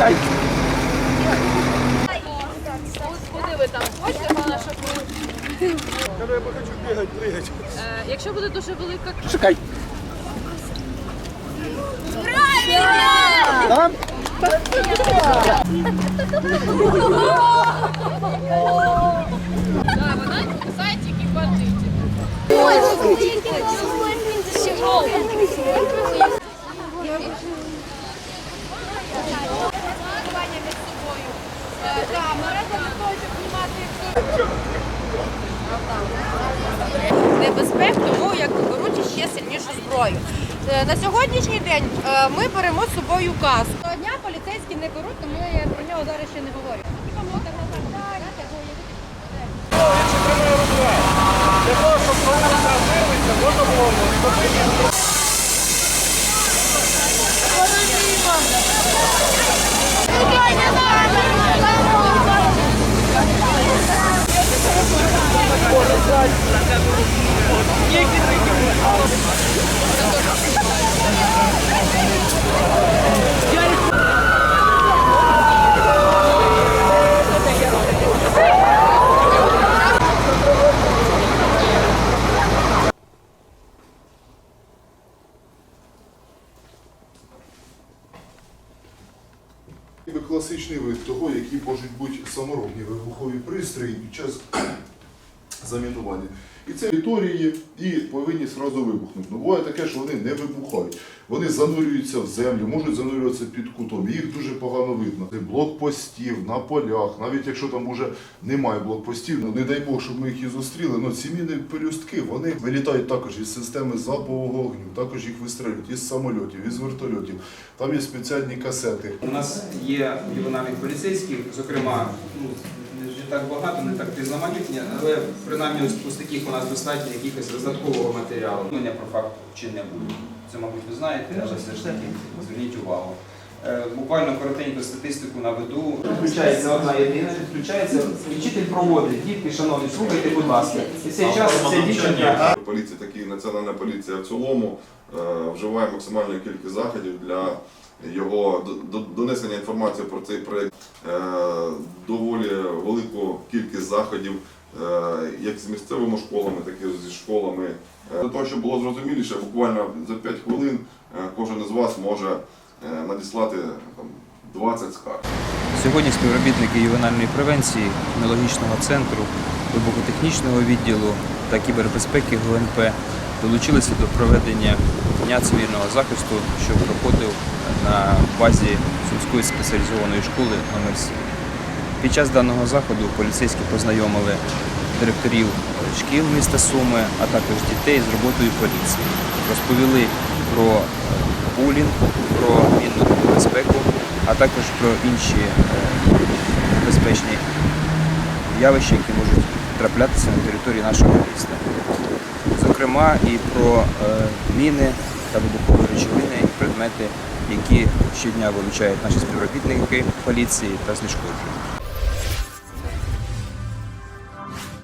Е, Якщо буде дуже велика Чекай. Зайчики бандитів. Небезпек, тому як беруть ще сильнішу зброю. Е, На сьогоднішній день е, ми беремо з собою каску. Того Дня поліцейські не беруть, тому я про нього зараз ще не говорю. Для того, щоб вона можна було класичний вид того, які можуть бути саморобні вибухові пристрої під час замінування. І це території і повинні зразу вибухнути. Ну, буває таке, що вони не вибухають. Вони занурюються в землю, можуть занурюватися під кутом. Їх дуже погано видно. Блокпостів на полях, навіть якщо там вже немає блокпостів, ну не дай Бог, щоб ми їх і зустріли. Ну ці міни пелюстки вони вилітають також із системи залпового вогню, також їх вистрелюють із самольотів, із вертольотів. Там є спеціальні касети. У нас є ювенальних поліцейських, зокрема, ну, так багато, не так різноманітні, але принаймні ось, ось таких у нас достатньо якихось додаткового матеріалу. Ну, не про факт чи не буде. Це, мабуть, ви знаєте, але все ж таки зверніть увагу. Е, Буквально коротеньку статистику наведу. Включається одна єдина, підключається, і вчитель проводить. Дітки, шановні, слухайте, будь ласка. І цей час ця дівчинка Поліція, так і національна поліція в цілому вживає максимальну кількість заходів для його до- до- донесення інформації про цей проєкт. Е, Доволі велику кількість заходів, е, як з місцевими школами, так і зі школами. Е, Для того, щоб було зрозуміліше, буквально за 5 хвилин е, кожен із вас може е, надіслати там, 20 скарг. Сьогодні співробітники ювенальної превенції, кінологічного центру, вибухотехнічного відділу та кібербезпеки ГУНП долучилися до проведення дня цивільного захисту, що проходив на базі Сумської спеціалізованої школи номер 7 Під час даного заходу поліцейські познайомили директорів шкіл міста Суми, а також дітей з роботою поліції. Розповіли про е, булінг, про мінну безпеку, а також про інші е, безпечні явища, які можуть траплятися на території нашого міста. Зокрема, і про е, міни та вибухові речовини, і предмети, які щодня вилучають наші співробітники поліції та знешкоджують.